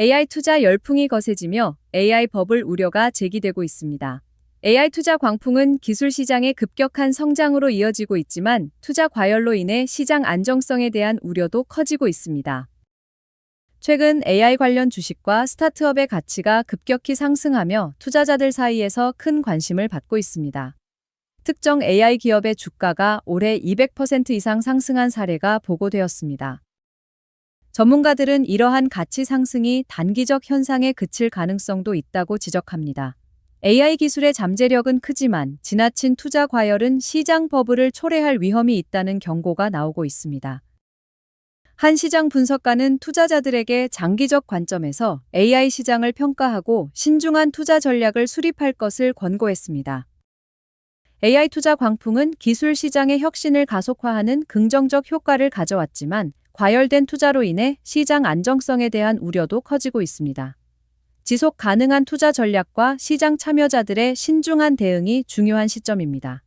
AI 투자 열풍이 거세지며 AI 버블 우려가 제기되고 있습니다. AI 투자 광풍은 기술 시장의 급격한 성장으로 이어지고 있지만 투자 과열로 인해 시장 안정성에 대한 우려도 커지고 있습니다. 최근 AI 관련 주식과 스타트업의 가치가 급격히 상승하며 투자자들 사이에서 큰 관심을 받고 있습니다. 특정 AI 기업의 주가가 올해 200% 이상 상승한 사례가 보고되었습니다. 전문가들은 이러한 가치 상승이 단기적 현상에 그칠 가능성도 있다고 지적합니다. AI 기술의 잠재력은 크지만 지나친 투자 과열은 시장 버블을 초래할 위험이 있다는 경고가 나오고 있습니다. 한 시장 분석가는 투자자들에게 장기적 관점에서 AI 시장을 평가하고 신중한 투자 전략을 수립할 것을 권고했습니다. AI 투자 광풍은 기술 시장의 혁신을 가속화하는 긍정적 효과를 가져왔지만 과열된 투자로 인해 시장 안정성에 대한 우려도 커지고 있습니다. 지속 가능한 투자 전략과 시장 참여자들의 신중한 대응이 중요한 시점입니다.